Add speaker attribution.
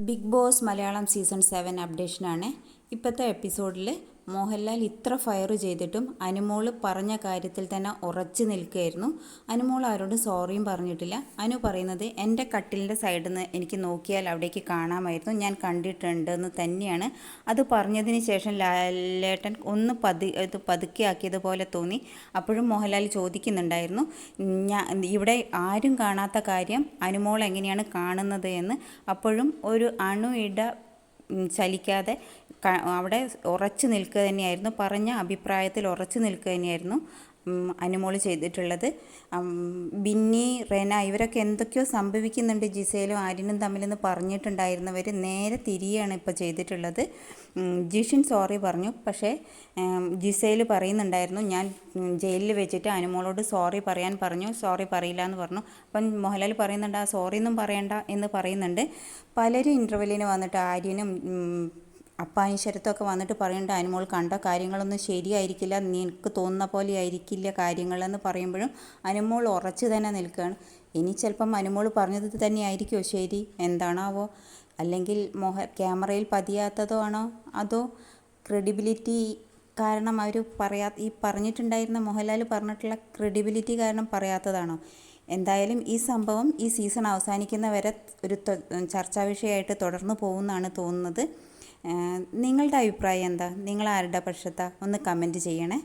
Speaker 1: Bigg Boss Malayalam season seven അപ്ഡേഷനാണ് ഇപ്പോഴത്തെ എപ്പിസോഡിൽ മോഹൻലാൽ ഇത്ര ഫയർ ചെയ്തിട്ടും അനുമോൾ പറഞ്ഞ കാര്യത്തിൽ തന്നെ ഉറച്ചു നിൽക്കുകയായിരുന്നു. അനുമോൾ ആരോട് സോറിയും പറഞ്ഞിട്ടില്ല. അനു പറയുന്നത് എന്റെ കട്ടിലിന്റെ സൈഡിൽ നിന്ന് എനിക്ക് നോക്കിയാൽ അവിടേക്ക് കാണാമായിരുന്നു. ഞാൻ കണ്ടിട്ടുണ്ട് എന്ന് തന്നെയാണ്. അത് പറഞ്ഞതിന് ശേഷം ലാലേട്ടൻ ഒന്ന് പതി ഇത് പതുക്കിയാക്കിയതുപോലെ തോന്നി. അപ്പോഴും മോഹൻലാൽ ചോദിക്കുന്നുണ്ടായിരുന്നു ഞാൻ ഇവിടെ ആരും കാണാത്ത കാര്യം അനുമോൾ എങ്ങനെയാണ് കാണുന്നത് എന്ന്? അപ്പോഴും ഒരു അണു ഇട ചലിക്കാതെ അവിടെ ഉറച്ചു നിൽക്കുക തന്നെയായിരുന്നു. പറഞ്ഞ അഭിപ്രായത്തിൽ ഉറച്ചു നിൽക്കുക തന്നെയായിരുന്നു അനുമോൾ ചെയ്തിട്ടുള്ളത്. ബിന്നി റെന ഇവരൊക്കെ എന്തൊക്കെയോ സംഭവിക്കുന്നുണ്ട്. ജിസയിലും ആര്യനും തമ്മിലെന്ന് പറഞ്ഞിട്ടുണ്ടായിരുന്നവർ നേരെ തിരിയാണ് ഇപ്പോൾ ചെയ്തിട്ടുള്ളത്. ജിഷിൻ സോറി പറഞ്ഞു. പക്ഷേ ജിസയിൽ പറയുന്നുണ്ടായിരുന്നു ഞാൻ ജയിലിൽ വെച്ചിട്ട് അനുമോളോട് സോറി പറയാൻ പറഞ്ഞു. സോറി പറയില്ല എന്ന് പറഞ്ഞു. അപ്പം മോഹൻലാൽ പറയുന്നുണ്ട് ആ സോറി ഒന്നും പറയണ്ട എന്ന് പറയുന്നുണ്ട്. പലരും ഇന്റർവെല്ലിന് വന്നിട്ട് ആര്യനും ഉം, അപ്പായും വന്നിട്ട് പറയുന്നുണ്ട് അനുമോൾ കണ്ട കാര്യങ്ങളൊന്നും ശരിയായിരിക്കില്ല നിനക്ക് തോന്നുന്ന പോലെ ആയിരിക്കില്ല കാര്യങ്ങളെന്ന് പറയുമ്പോഴും അനുമോൾ ഉറച്ചു തന്നെ നിൽക്കുകയാണ്. ഇനി ചിലപ്പം അനുമോൾ പറഞ്ഞത് തന്നെയായിരിക്കുമോ ശരി? എന്താണാവോ? അല്ലെങ്കിൽ മോഹ ക്യാമറയിൽ പതിയാത്തതോ ആണോ? അതോ ക്രെഡിബിലിറ്റി കാരണം അവർ പറയാ ഈ പറഞ്ഞിട്ടുണ്ടായിരുന്ന മോഹൻലാൽ പറഞ്ഞിട്ടുള്ള ക്രെഡിബിലിറ്റി കാരണം പറയാത്തതാണോ? എന്തായാലും ഈ സംഭവം ഈ സീസൺ അവസാനിക്കുന്ന വരെ ഒരു ചർച്ചാ വിഷയമായിട്ട് തുടർന്ന് പോകുമെന്നാണ് തോന്നുന്നത്. നിങ്ങളുടെ അഭിപ്രായം എന്താ? നിങ്ങൾ ആരുടെ പക്ഷത്താ? ഒന്ന് കമന്റ് ചെയ്യണേ.